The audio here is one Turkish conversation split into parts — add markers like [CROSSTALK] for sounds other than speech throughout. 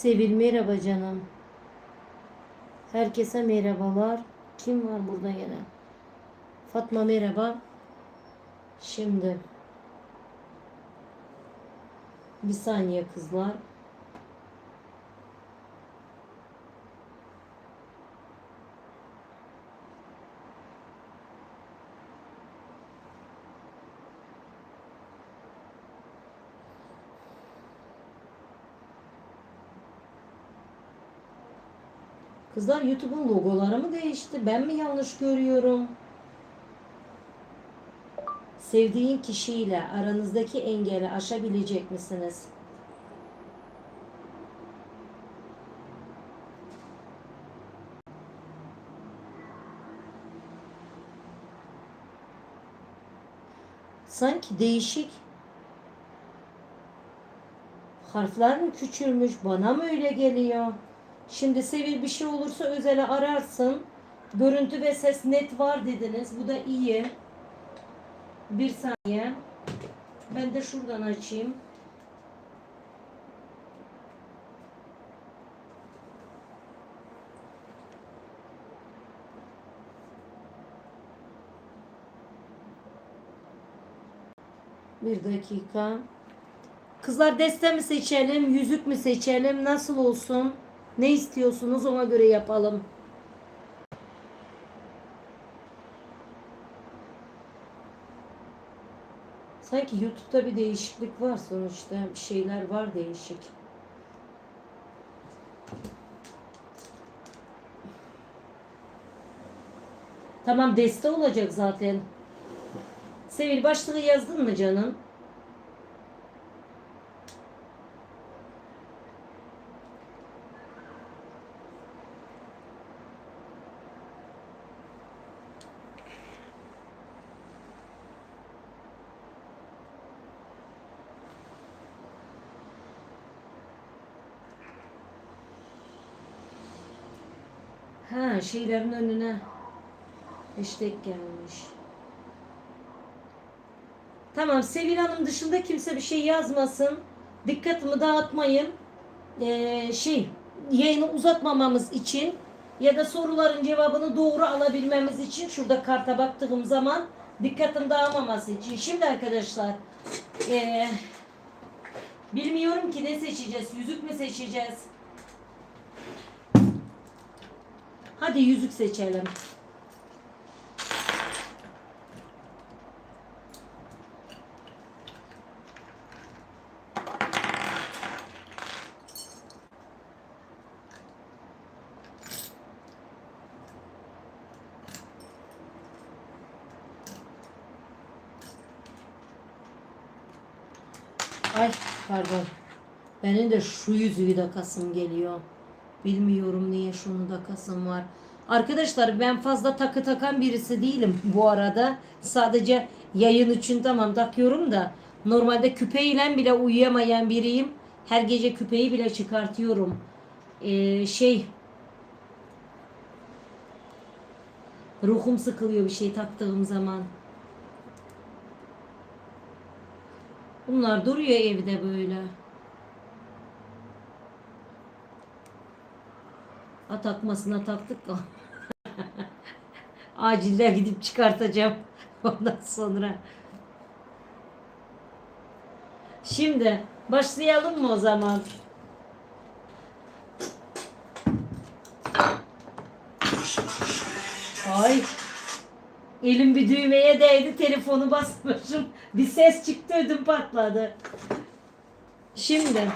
Sevil merhaba canım. Herkese merhabalar. Kim var burada yine? Fatma merhaba. Şimdi bir saniye kızlar. Kızlar YouTube'un logoları mı değişti? Ben mi yanlış görüyorum? Sevdiğin kişiyle aranızdaki engeli aşabilecek misiniz? Sanki değişik. Harfler mi küçülmüş? Bana mı öyle geliyor? Şimdi Sevil bir şey olursa özele ararsın. Görüntü ve ses net var dediniz. Bu da iyi. Bir saniye. Ben de şuradan açayım. Bir dakika. Kızlar deste mi seçelim, yüzük mü seçelim, nasıl olsun? Ne istiyorsunuz ona göre yapalım. Sanki YouTube'da bir değişiklik var sonuçta. Bir şeyler var değişik. Tamam deste olacak zaten. Sevil başlığı yazdın mı canım? Ha şeylerin önüne hashtag gelmiş. Tamam Sevil Hanım dışında kimse bir şey yazmasın. Dikkatimi dağıtmayın. Ee, şey yayını uzatmamamız için ya da soruların cevabını doğru alabilmemiz için şurada karta baktığım zaman dikkatim dağılmaması için. Şimdi arkadaşlar ee, bilmiyorum ki ne seçeceğiz. Yüzük mü seçeceğiz? Hadi yüzük seçelim. Ay pardon. Benim de şu yüzüğü de kasım geliyor. Bilmiyorum niye şunu da kasım var. Arkadaşlar ben fazla takı takan birisi değilim bu arada. Sadece yayın için tamam takıyorum da normalde küpeyle bile uyuyamayan biriyim. Her gece küpeyi bile çıkartıyorum. Ee, şey ruhum sıkılıyor bir şey taktığım zaman. Bunlar duruyor evde böyle. Ha takmasına taktık. [LAUGHS] Acilde gidip çıkartacağım [LAUGHS] ondan sonra. Şimdi başlayalım mı o zaman? Ay. Elim bir düğmeye değdi, telefonu basmışım. [LAUGHS] Bir ses çıktı, ödüm patladı. Şimdi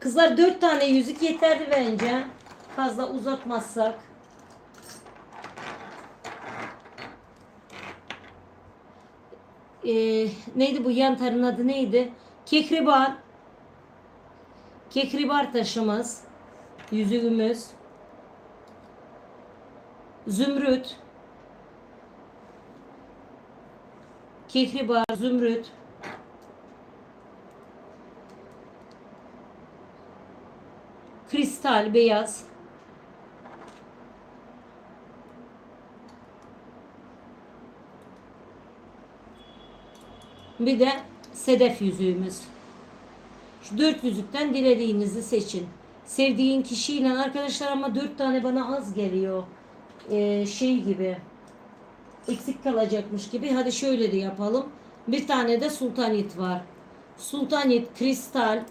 Kızlar dört tane yüzük yeterli bence. Fazla uzatmazsak. Ee, neydi bu yantarın adı neydi? Kekribar. Kekribar taşımız. Yüzüğümüz. Zümrüt. Kekribar, zümrüt. kristal beyaz bir de sedef yüzüğümüz Şu dört yüzükten dilediğinizi seçin. Sevdiğin kişiyle arkadaşlar ama dört tane bana az geliyor. Ee, şey gibi. Eksik kalacakmış gibi. Hadi şöyle de yapalım. Bir tane de sultanit var. Sultanit, kristal,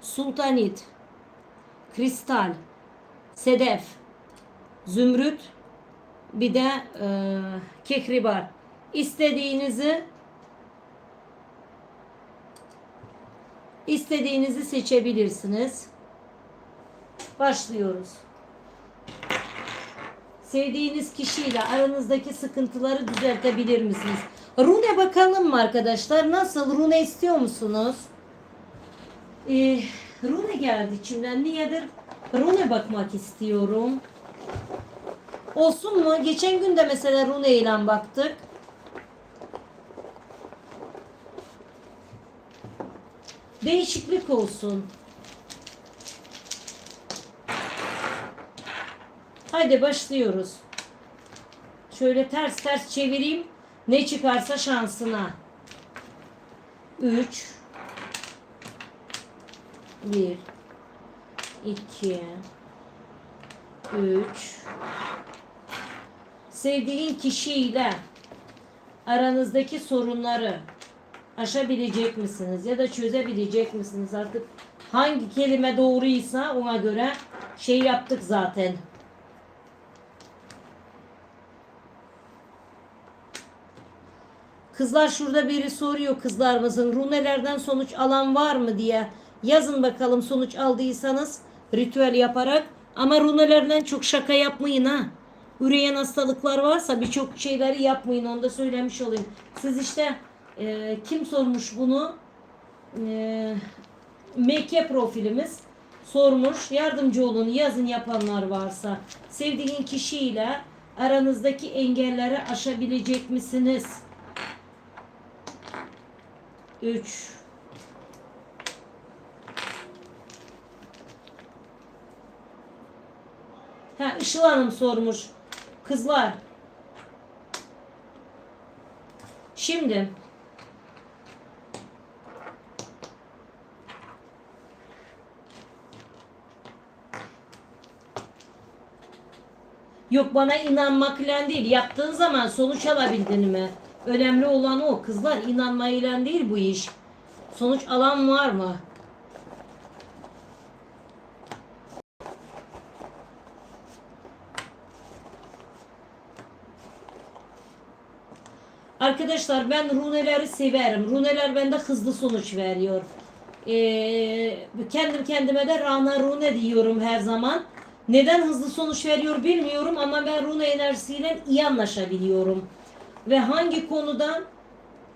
sultanit, kristal, sedef, zümrüt, bir de e, kekribar. İstediğinizi istediğinizi seçebilirsiniz. Başlıyoruz. Sevdiğiniz kişiyle aranızdaki sıkıntıları düzeltebilir misiniz? Rune bakalım mı arkadaşlar? Nasıl? Rune istiyor musunuz? Ee, rune geldi içimden. Niyedir? Rune bakmak istiyorum. Olsun mu? Geçen gün de mesela Rune ile baktık. Değişiklik olsun. Haydi başlıyoruz. Şöyle ters ters çevireyim. Ne çıkarsa şansına. 3 1 2 3 Sevdiğin kişiyle aranızdaki sorunları aşabilecek misiniz ya da çözebilecek misiniz artık hangi kelime doğruysa ona göre şey yaptık zaten. Kızlar şurada biri soruyor kızlarımızın runelerden sonuç alan var mı diye. Yazın bakalım sonuç aldıysanız ritüel yaparak. Ama runelerden çok şaka yapmayın ha. Üreyen hastalıklar varsa birçok şeyleri yapmayın onu da söylemiş olayım. Siz işte e, kim sormuş bunu? E, MK profilimiz sormuş. Yardımcı olun yazın yapanlar varsa. Sevdiğin kişiyle aranızdaki engelleri aşabilecek misiniz? 3 Ha Işıl Hanım sormuş. Kızlar. Şimdi Yok bana inanmak falan değil. Yaptığın zaman sonuç alabildin mi? Önemli olan o. Kızlar inanmayla değil bu iş. Sonuç alan var mı? Arkadaşlar ben runeleri severim. Runeler bende hızlı sonuç veriyor. Ee, kendim kendime de Rana Rune diyorum her zaman. Neden hızlı sonuç veriyor bilmiyorum ama ben Rune enerjisiyle iyi anlaşabiliyorum. Ve hangi konuda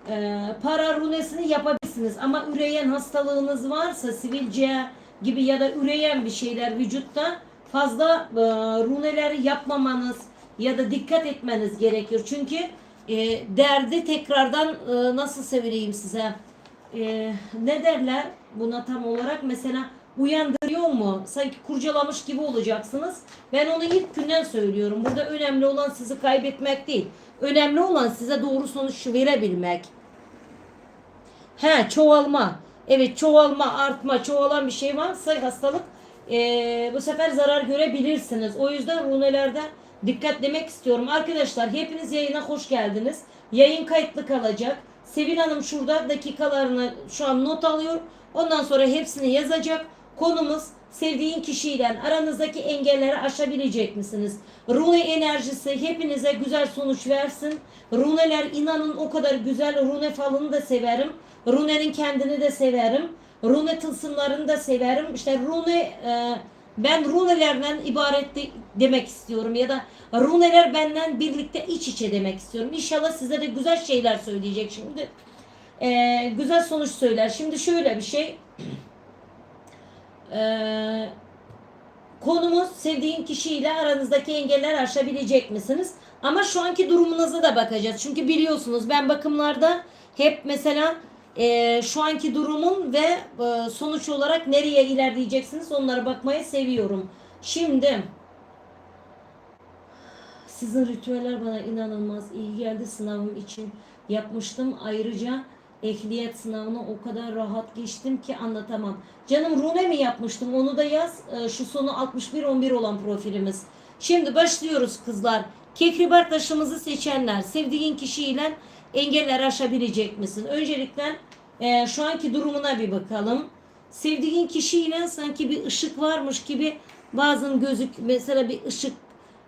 e, para runesini yapabilirsiniz. Ama üreyen hastalığınız varsa sivilce gibi ya da üreyen bir şeyler vücutta fazla e, runeleri yapmamanız ya da dikkat etmeniz gerekiyor. Çünkü e, derdi tekrardan e, nasıl söyleyeyim size e, ne derler buna tam olarak mesela uyandırıyor mu? Sanki kurcalamış gibi olacaksınız. Ben onu ilk günden söylüyorum. Burada önemli olan sizi kaybetmek değil. Önemli olan size doğru sonuç verebilmek. He çoğalma. Evet çoğalma, artma, çoğalan bir şey varsa hastalık e, bu sefer zarar görebilirsiniz. O yüzden runelerde dikkat demek istiyorum. Arkadaşlar hepiniz yayına hoş geldiniz. Yayın kayıtlı kalacak. Sevin Hanım şurada dakikalarını şu an not alıyor. Ondan sonra hepsini yazacak. Konumuz sevdiğin kişiyle aranızdaki engelleri aşabilecek misiniz? Rune enerjisi hepinize güzel sonuç versin. Runeler inanın o kadar güzel. Rune falını da severim. Rune'nin kendini de severim. Rune tılsımlarını da severim. İşte rune e, ben runelerden ibaret de- demek istiyorum ya da runeler benden birlikte iç içe demek istiyorum. İnşallah size de güzel şeyler söyleyecek şimdi. E, güzel sonuç söyler. Şimdi şöyle bir şey. Ee, konumuz sevdiğin kişiyle aranızdaki engeller aşabilecek misiniz? Ama şu anki durumunuza da bakacağız. Çünkü biliyorsunuz ben bakımlarda hep mesela e, şu anki durumun ve e, sonuç olarak nereye ilerleyeceksiniz onlara bakmayı seviyorum. Şimdi sizin ritüeller bana inanılmaz iyi geldi sınavım için yapmıştım. Ayrıca Ehliyet sınavını o kadar rahat geçtim ki anlatamam. Canım rune mi yapmıştım onu da yaz. Ee, Şu sonu 61-11 olan profilimiz. Şimdi başlıyoruz kızlar. Kekribar taşımızı seçenler. Sevdiğin kişiyle engeller aşabilecek misin? Öncelikle e, şu anki durumuna bir bakalım. Sevdiğin kişiyle sanki bir ışık varmış gibi bazen gözük mesela bir ışık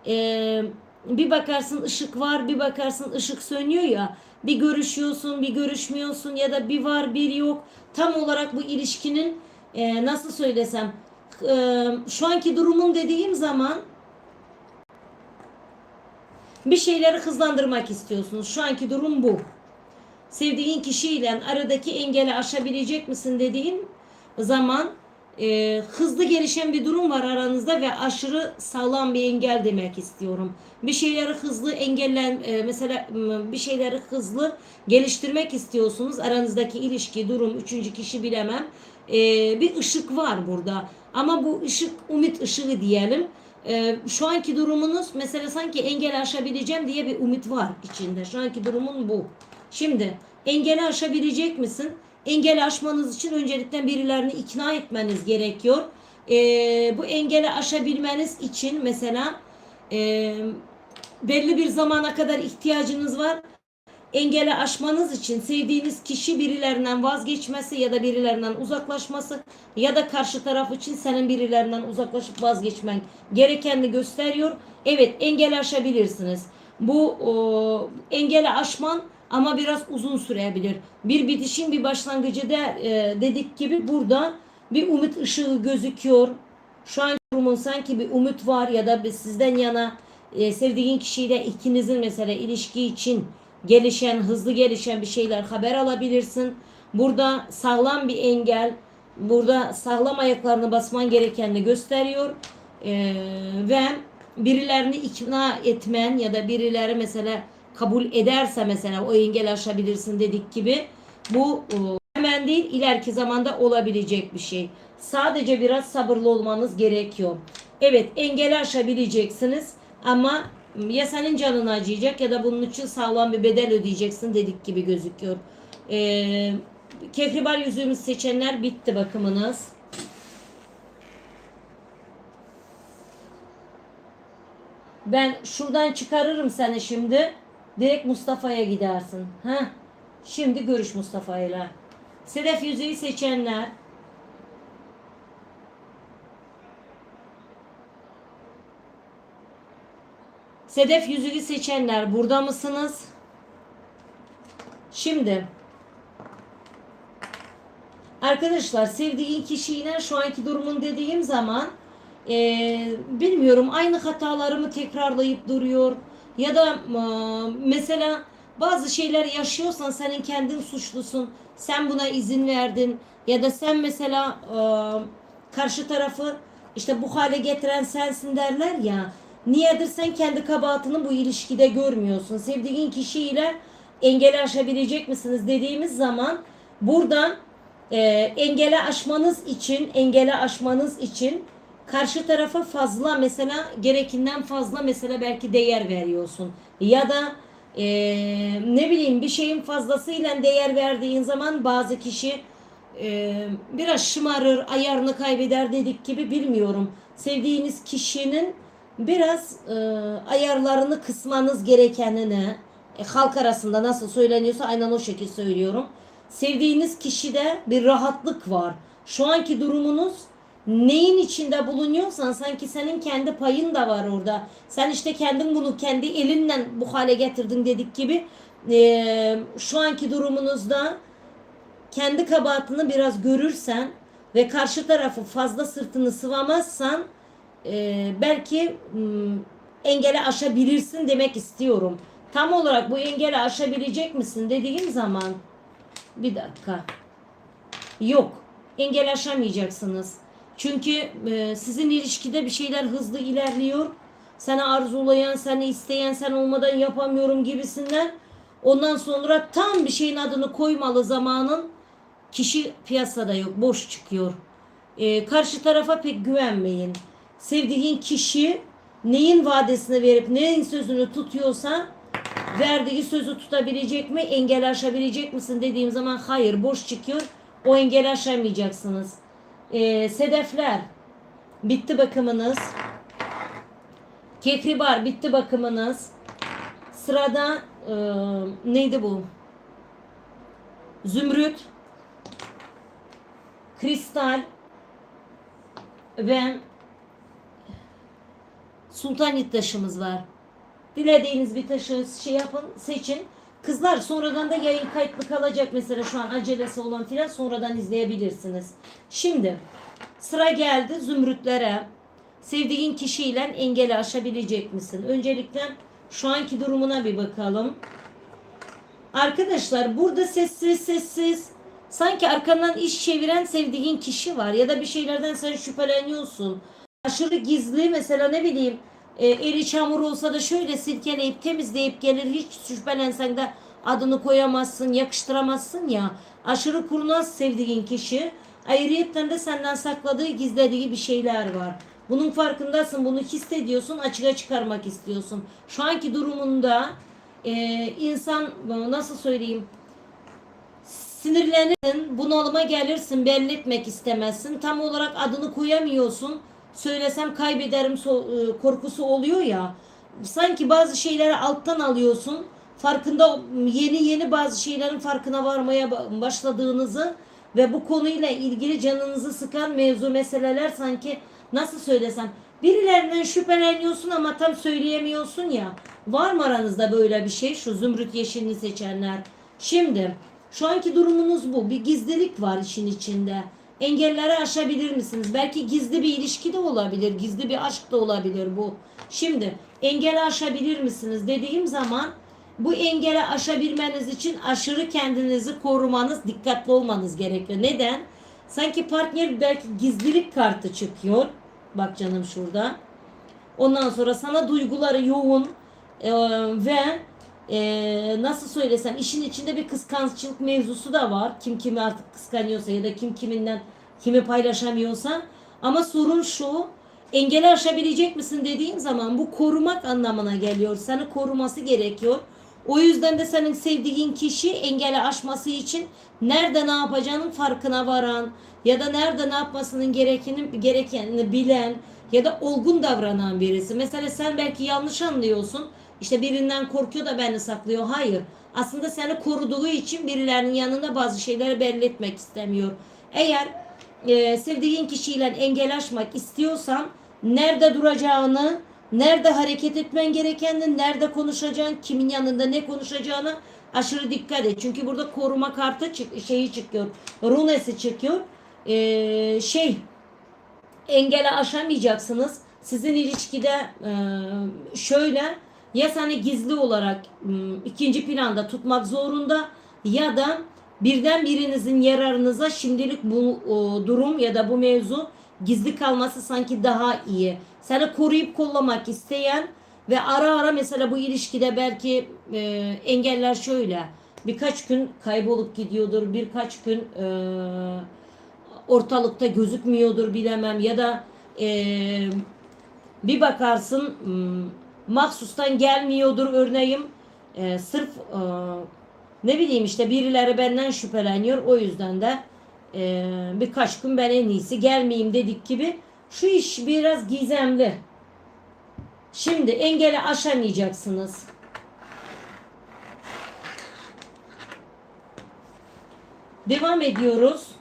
e, bir bakarsın ışık var bir bakarsın ışık sönüyor ya bir görüşüyorsun bir görüşmüyorsun ya da bir var bir yok tam olarak bu ilişkinin e, nasıl söylesem e, şu anki durumum dediğim zaman bir şeyleri hızlandırmak istiyorsunuz. Şu anki durum bu. Sevdiğin kişiyle aradaki engeli aşabilecek misin dediğin zaman e, hızlı gelişen bir durum var aranızda ve aşırı sağlam bir engel demek istiyorum. Bir şeyleri hızlı engellen e, mesela bir şeyleri hızlı geliştirmek istiyorsunuz. Aranızdaki ilişki, durum, üçüncü kişi bilemem. E, bir ışık var burada. Ama bu ışık umut ışığı diyelim. E, şu anki durumunuz mesela sanki engel aşabileceğim diye bir umut var içinde. Şu anki durumun bu. Şimdi engeli aşabilecek misin? Engeli aşmanız için öncelikle birilerini ikna etmeniz gerekiyor. Ee, bu engeli aşabilmeniz için mesela e, belli bir zamana kadar ihtiyacınız var. Engeli aşmanız için sevdiğiniz kişi birilerinden vazgeçmesi ya da birilerinden uzaklaşması ya da karşı taraf için senin birilerinden uzaklaşıp vazgeçmen gerekeni gösteriyor. Evet engeli aşabilirsiniz. Bu o, engeli aşman ama biraz uzun sürebilir. Bir bitişin bir başlangıcı da e, dedik gibi burada bir umut ışığı gözüküyor. Şu an durumun sanki bir umut var ya da sizden yana e, sevdiğin kişiyle ikinizin mesela ilişki için gelişen, hızlı gelişen bir şeyler haber alabilirsin. Burada sağlam bir engel, burada sağlam ayaklarını basman gerekenini gösteriyor. E, ve birilerini ikna etmen ya da birileri mesela kabul ederse mesela o engel aşabilirsin dedik gibi bu e, hemen değil ileriki zamanda olabilecek bir şey. Sadece biraz sabırlı olmanız gerekiyor. Evet engeli aşabileceksiniz ama ya senin canın acıyacak ya da bunun için sağlam bir bedel ödeyeceksin dedik gibi gözüküyor. Ee, kekribar yüzüğümüz seçenler bitti bakımınız. Ben şuradan çıkarırım seni şimdi. Direkt Mustafa'ya gidersin. Ha? Şimdi görüş Mustafa'yla. Sedef yüzüğü seçenler. Sedef yüzüğü seçenler burada mısınız? Şimdi. Arkadaşlar sevdiğin kişiyle şu anki durumun dediğim zaman eee, bilmiyorum aynı hatalarımı tekrarlayıp duruyor? Ya da e, mesela bazı şeyler yaşıyorsan senin kendin suçlusun sen buna izin verdin. Ya da sen mesela e, karşı tarafı işte bu hale getiren sensin derler ya niyedir sen kendi kabahatini bu ilişkide görmüyorsun? Sevdiğin kişiyle engeli aşabilecek misiniz dediğimiz zaman buradan e, engeli aşmanız için engeli aşmanız için karşı tarafa fazla mesela gerekinden fazla mesela belki değer veriyorsun. Ya da e, ne bileyim bir şeyin fazlasıyla değer verdiğin zaman bazı kişi e, biraz şımarır ayarını kaybeder dedik gibi bilmiyorum. Sevdiğiniz kişinin biraz e, ayarlarını kısmanız gerekenini e, halk arasında nasıl söyleniyorsa aynen o şekilde söylüyorum sevdiğiniz kişide bir rahatlık var şu anki durumunuz neyin içinde bulunuyorsan sanki senin kendi payın da var orada. Sen işte kendin bunu kendi elinle bu hale getirdin dedik gibi e, şu anki durumunuzda kendi kabahatini biraz görürsen ve karşı tarafı fazla sırtını sıvamazsan e, belki m, engeli aşabilirsin demek istiyorum. Tam olarak bu engeli aşabilecek misin dediğim zaman bir dakika. Yok. Engel aşamayacaksınız. Çünkü e, sizin ilişkide bir şeyler hızlı ilerliyor. Seni arzulayan, seni isteyen, sen olmadan yapamıyorum gibisinden. Ondan sonra tam bir şeyin adını koymalı zamanın kişi piyasada yok, boş çıkıyor. E, karşı tarafa pek güvenmeyin. Sevdiğin kişi neyin vadesini verip neyin sözünü tutuyorsa verdiği sözü tutabilecek mi? Engel aşabilecek misin dediğim zaman hayır boş çıkıyor. O engeli aşamayacaksınız. Ee, sedefler bitti bakımınız. Kekribar bitti bakımınız. Sırada e, neydi bu? Zümrüt, kristal ve sultanit taşımız var. Dilediğiniz bir taşı şey yapın, seçin. Kızlar sonradan da yayın kayıtlı kalacak mesela şu an acelesi olan filan sonradan izleyebilirsiniz. Şimdi sıra geldi zümrütlere. Sevdiğin kişiyle engeli aşabilecek misin? Öncelikle şu anki durumuna bir bakalım. Arkadaşlar burada sessiz sessiz sanki arkandan iş çeviren sevdiğin kişi var ya da bir şeylerden sen şüpheleniyorsun. Aşırı gizli mesela ne bileyim e, eli çamur olsa da şöyle silkeleyip temizleyip gelir hiç şüphelensen de adını koyamazsın yakıştıramazsın ya. Aşırı kurnaz sevdiğin kişi ayrıyetten de senden sakladığı gizlediği bir şeyler var. Bunun farkındasın bunu hissediyorsun açığa çıkarmak istiyorsun. Şu anki durumunda e, insan nasıl söyleyeyim sinirlenirsin, bunalıma gelirsin, belli etmek istemezsin. Tam olarak adını koyamıyorsun. Söylesem kaybederim e, korkusu oluyor ya. Sanki bazı şeyleri alttan alıyorsun. Farkında yeni yeni bazı şeylerin farkına varmaya ba- başladığınızı ve bu konuyla ilgili canınızı sıkan mevzu meseleler sanki nasıl söylesem birilerinden şüpheleniyorsun ama tam söyleyemiyorsun ya. Var mı aranızda böyle bir şey? Şu zümrüt yeşilini seçenler. Şimdi şu anki durumunuz bu. Bir gizlilik var işin içinde. Engelleri aşabilir misiniz? Belki gizli bir ilişki de olabilir. Gizli bir aşk da olabilir bu. Şimdi engeli aşabilir misiniz dediğim zaman bu engeli aşabilmeniz için aşırı kendinizi korumanız, dikkatli olmanız gerekiyor. Neden? Sanki partner belki gizlilik kartı çıkıyor. Bak canım şurada. Ondan sonra sana duyguları yoğun e, ve e, nasıl söylesem işin içinde bir kıskançlık mevzusu da var. Kim kimi artık kıskanıyorsa ya da kim kiminden kimi paylaşamıyorsa. Ama sorun şu engeli aşabilecek misin dediğim zaman bu korumak anlamına geliyor. Seni koruması gerekiyor. O yüzden de senin sevdiğin kişi engeli aşması için nerede ne yapacağının farkına varan ya da nerede ne yapmasının gerekeni, gerekenini bilen ya da olgun davranan birisi. Mesela sen belki yanlış anlıyorsun. İşte birinden korkuyor da beni saklıyor. Hayır. Aslında seni koruduğu için birilerinin yanında bazı şeyleri belli etmek istemiyor. Eğer e, sevdiğin kişiyle engel aşmak istiyorsan nerede duracağını, nerede hareket etmen gerekenini, nerede konuşacağın, kimin yanında ne konuşacağını aşırı dikkat et. Çünkü burada koruma kartı çık şeyi çıkıyor. Runesi çıkıyor. E, şey engele aşamayacaksınız. Sizin ilişkide e, şöyle ya seni gizli olarak m, ikinci planda tutmak zorunda ya da birden birinizin yararınıza şimdilik bu durum ya da bu mevzu gizli kalması sanki daha iyi. Seni koruyup kollamak isteyen ve ara ara mesela bu ilişkide belki e, engeller şöyle birkaç gün kaybolup gidiyordur birkaç gün e, ortalıkta gözükmüyordur bilemem ya da e, bir bakarsın m, mahsustan gelmiyordur örneğin e, sırf e, ne bileyim işte birileri benden şüpheleniyor o yüzden de e, birkaç gün ben en iyisi gelmeyeyim dedik gibi şu iş biraz gizemli. Şimdi engeli aşamayacaksınız. Devam ediyoruz.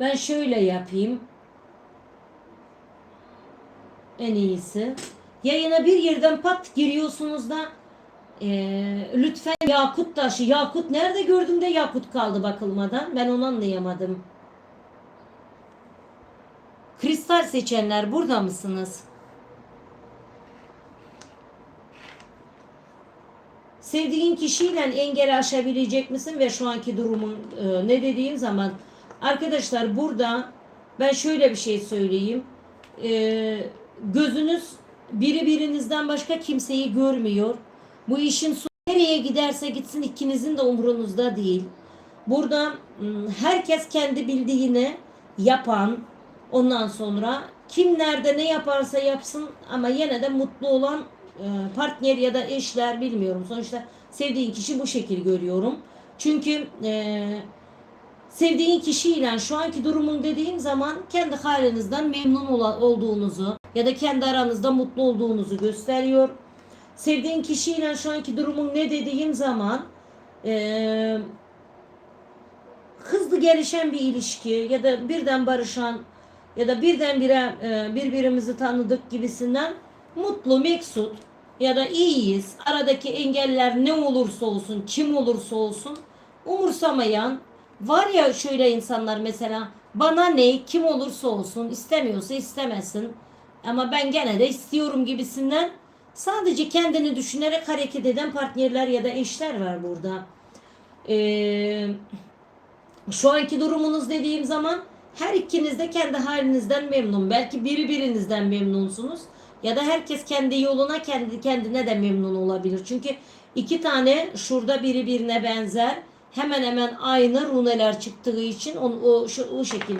Ben şöyle yapayım. En iyisi. Yayına bir yerden pat giriyorsunuz da eee, lütfen yakut taşı. Yakut nerede gördüm de yakut kaldı bakılmadan. Ben onu anlayamadım. Kristal seçenler burada mısınız? Sevdiğin kişiyle engel aşabilecek misin ve şu anki durumun e, ne dediğim zaman arkadaşlar burada ben şöyle bir şey söyleyeyim. E, gözünüz biri birinizden başka kimseyi görmüyor. Bu işin sonu nereye giderse gitsin ikinizin de umrunuzda değil. Burada ım, herkes kendi bildiğini yapan ondan sonra kim nerede ne yaparsa yapsın ama yine de mutlu olan e, partner ya da eşler bilmiyorum. Sonuçta sevdiğin kişi bu şekil görüyorum. Çünkü e, sevdiğin kişiyle şu anki durumun dediğim zaman kendi halinizden memnun olduğunuzu ya da kendi aranızda mutlu olduğunuzu gösteriyor. Sevdiğin kişiyle şu anki durumun ne dediğim zaman eee, hızlı gelişen bir ilişki ya da birden barışan ya da birdenbire e, birbirimizi tanıdık gibisinden mutlu, meksut ya da iyiyiz. Aradaki engeller ne olursa olsun, kim olursa olsun umursamayan var ya şöyle insanlar mesela bana ne kim olursa olsun istemiyorsa istemesin ama ben gene de istiyorum gibisinden sadece kendini düşünerek hareket eden partnerler ya da eşler var burada. Eee şu anki durumunuz dediğim zaman her ikiniz de kendi halinizden memnun. Belki biri birinizden memnunsunuz. Ya da herkes kendi yoluna kendi kendine de memnun olabilir. Çünkü iki tane şurada biri birine benzer. Hemen hemen aynı runeler çıktığı için onu, o, şu, o şekil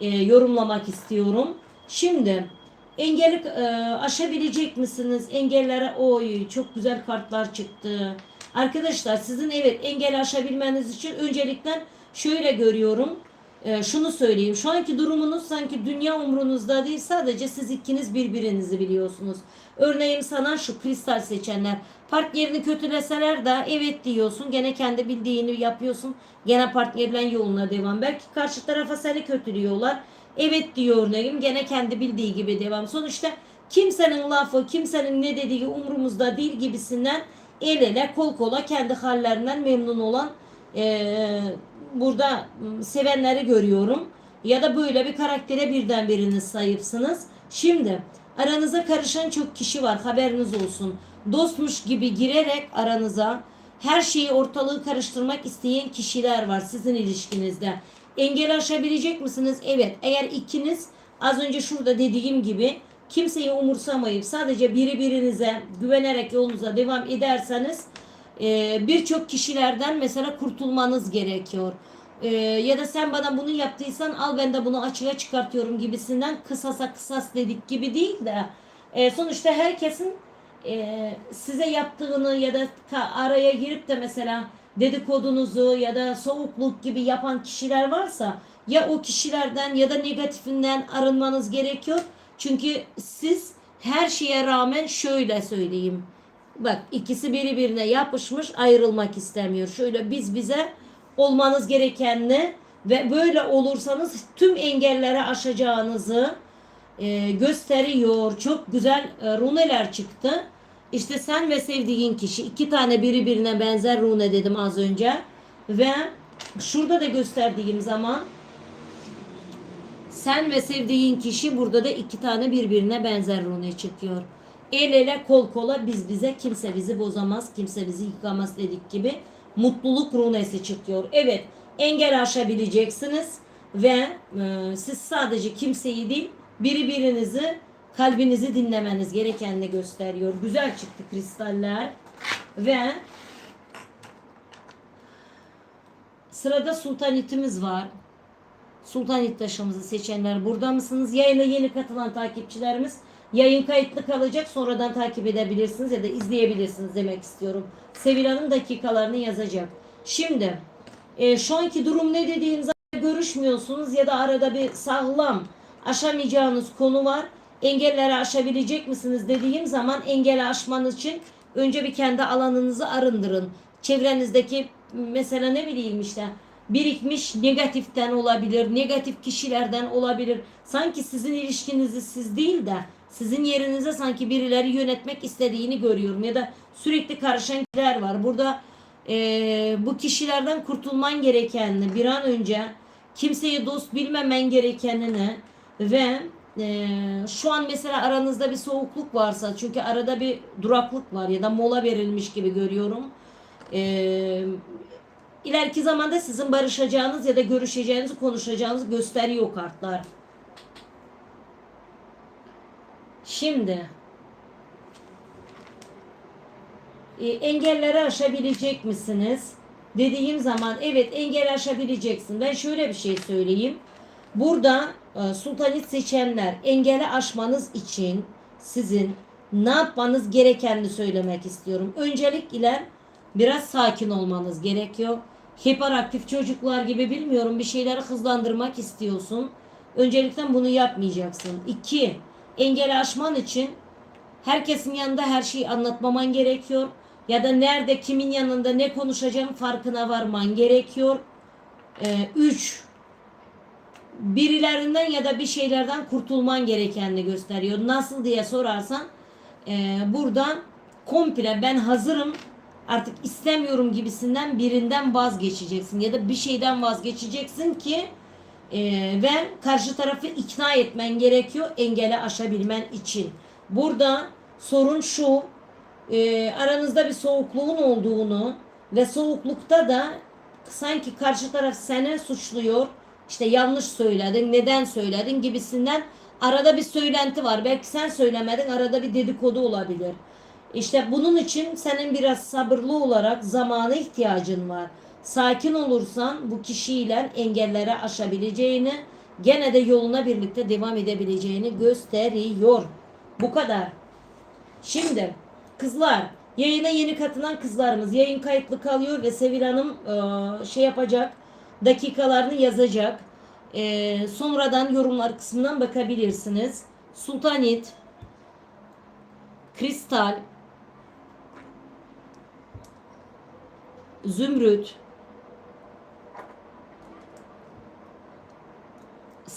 e, yorumlamak istiyorum. Şimdi engeli e, aşabilecek misiniz? Engellere oy çok güzel kartlar çıktı. Arkadaşlar sizin evet engel aşabilmeniz için öncelikle şöyle görüyorum. E, şunu söyleyeyim. Şu anki durumunuz sanki dünya umrunuzda değil. Sadece siz ikiniz birbirinizi biliyorsunuz. Örneğin sana şu kristal seçenler. Partnerini kötüleseler de evet diyorsun. Gene kendi bildiğini yapıyorsun. Gene partnerle yoluna devam. Belki karşı tarafa seni kötülüyorlar. Evet diyor örneğin. Gene kendi bildiği gibi devam. Sonuçta kimsenin lafı, kimsenin ne dediği umrumuzda değil gibisinden el ele kol kola kendi hallerinden memnun olan eee, burada m, sevenleri görüyorum. Ya da böyle bir karaktere birden biriniz sahipsiniz. Şimdi aranıza karışan çok kişi var haberiniz olsun. Dostmuş gibi girerek aranıza her şeyi ortalığı karıştırmak isteyen kişiler var sizin ilişkinizde. Engel aşabilecek misiniz? Evet. Eğer ikiniz az önce şurada dediğim gibi kimseyi umursamayıp sadece biri birinize güvenerek yolunuza devam ederseniz e, birçok kişilerden mesela kurtulmanız gerekiyor. E, ya da sen bana bunu yaptıysan al ben de bunu açığa çıkartıyorum gibisinden kısasa kısas dedik gibi değil de e, sonuçta herkesin e, size yaptığını ya da araya girip de mesela dedikodunuzu ya da soğukluk gibi yapan kişiler varsa ya o kişilerden ya da negatifinden arınmanız gerekiyor. Çünkü siz her şeye rağmen şöyle söyleyeyim. Bak ikisi birbirine yapışmış ayrılmak istemiyor. Şöyle biz bize olmanız gerekenini ve böyle olursanız tüm engelleri aşacağınızı e, gösteriyor. Çok güzel e, runeler çıktı. İşte sen ve sevdiğin kişi iki tane birbirine benzer rune dedim az önce. Ve şurada da gösterdiğim zaman sen ve sevdiğin kişi burada da iki tane birbirine benzer rune çıkıyor. El ele kol kola biz bize kimse bizi bozamaz, kimse bizi yıkamaz dedik gibi mutluluk runesi çıkıyor. Evet engel aşabileceksiniz ve e, siz sadece kimseyi değil birbirinizi kalbinizi dinlemeniz gerekenini gösteriyor. Güzel çıktı kristaller ve sırada sultanitimiz var. Sultanit taşımızı seçenler burada mısınız? Yayına yeni katılan takipçilerimiz yayın kayıtlı kalacak. Sonradan takip edebilirsiniz ya da izleyebilirsiniz demek istiyorum. Sevil Hanım dakikalarını yazacak. Şimdi e, şu anki durum ne dediğim zaman görüşmüyorsunuz ya da arada bir sağlam aşamayacağınız konu var. Engelleri aşabilecek misiniz dediğim zaman engeli aşmanız için önce bir kendi alanınızı arındırın. Çevrenizdeki mesela ne bileyim işte birikmiş negatiften olabilir, negatif kişilerden olabilir. Sanki sizin ilişkinizi siz değil de sizin yerinize sanki birileri yönetmek istediğini görüyorum ya da sürekli karışan kişiler var. Burada eee, bu kişilerden kurtulman gerekenini bir an önce kimseyi dost bilmemen gerekenini ve eee, şu an mesela aranızda bir soğukluk varsa çünkü arada bir duraklık var ya da mola verilmiş gibi görüyorum. Eee ileriki zamanda sizin barışacağınız ya da görüşeceğiniz, konuşacağınız gösteriyor kartlar. Şimdi e, engelleri aşabilecek misiniz? dediğim zaman evet engel aşabileceksin. Ben şöyle bir şey söyleyeyim. Burada e, sultanit seçenler engeli aşmanız için sizin ne yapmanız gerekenini söylemek istiyorum. Öncelikle biraz sakin olmanız gerekiyor. Hiperaktif çocuklar gibi bilmiyorum bir şeyleri hızlandırmak istiyorsun. Öncelikle bunu yapmayacaksın. İki, engeli aşman için herkesin yanında her şeyi anlatmaman gerekiyor. Ya da nerede kimin yanında ne konuşacağın farkına varman gerekiyor. Ee, üç, birilerinden ya da bir şeylerden kurtulman gerekenini gösteriyor. Nasıl diye sorarsan e, buradan komple ben hazırım artık istemiyorum gibisinden birinden vazgeçeceksin ya da bir şeyden vazgeçeceksin ki e, ve karşı tarafı ikna etmen gerekiyor engeli aşabilmen için. Burada sorun şu e, aranızda bir soğukluğun olduğunu ve soğuklukta da sanki karşı taraf seni suçluyor. İşte yanlış söyledin, neden söyledin gibisinden arada bir söylenti var. Belki sen söylemedin, arada bir dedikodu olabilir. İşte bunun için senin biraz sabırlı olarak zamana ihtiyacın var. Sakin olursan bu kişiyle engellere aşabileceğini, gene de yoluna birlikte devam edebileceğini gösteriyor. Bu kadar. Şimdi kızlar yayına yeni katılan kızlarımız yayın kayıtlı kalıyor ve Sevil Hanım e, şey yapacak dakikalarını yazacak. E, sonradan yorumlar kısmından bakabilirsiniz. Sultanit, Kristal, Zümrüt,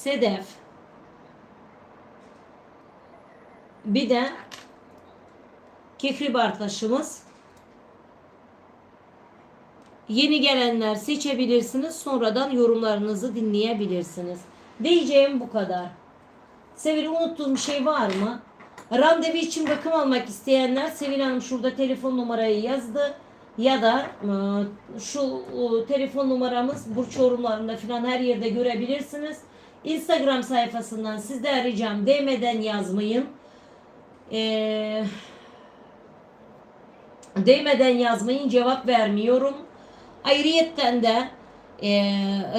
Sedef, bir de Kefribar taşımız. Yeni gelenler seçebilirsiniz. Sonradan yorumlarınızı dinleyebilirsiniz. Diyeceğim bu kadar. Sevil unuttuğum şey var mı? Randevu için bakım almak isteyenler Sevil Hanım şurada telefon numarayı yazdı. Ya da e, şu e, telefon numaramız burç yorumlarında falan her yerde görebilirsiniz. Instagram sayfasından sizden ricam DM'den yazmayın. Eee değmeden yazmayın cevap vermiyorum. Ayrıyetten de e,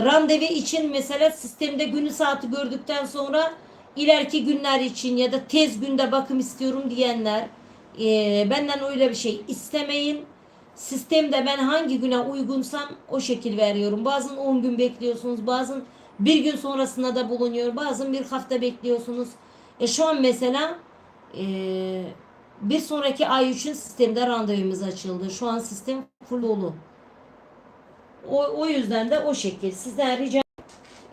randevu için mesela sistemde günü saati gördükten sonra ileriki günler için ya da tez günde bakım istiyorum diyenler e, benden öyle bir şey istemeyin. Sistemde ben hangi güne uygunsam o şekil veriyorum. Bazen 10 gün bekliyorsunuz, bazen bir gün sonrasında da bulunuyor, bazen bir hafta bekliyorsunuz. E şu an mesela eee bir sonraki ay için sistemde randevumuz açıldı. Şu an sistem full dolu. O, o yüzden de o şekil. Sizden rica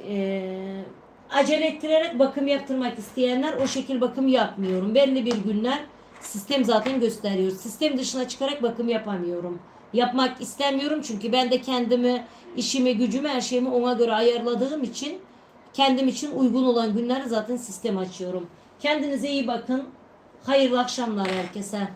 e, acele ettirerek bakım yaptırmak isteyenler o şekil bakım yapmıyorum. Belli bir günler sistem zaten gösteriyor. Sistem dışına çıkarak bakım yapamıyorum. Yapmak istemiyorum çünkü ben de kendimi, işimi, gücümü, her şeyimi ona göre ayarladığım için kendim için uygun olan günleri zaten sistem açıyorum. Kendinize iyi bakın. Hayırlı akşamlar herkese.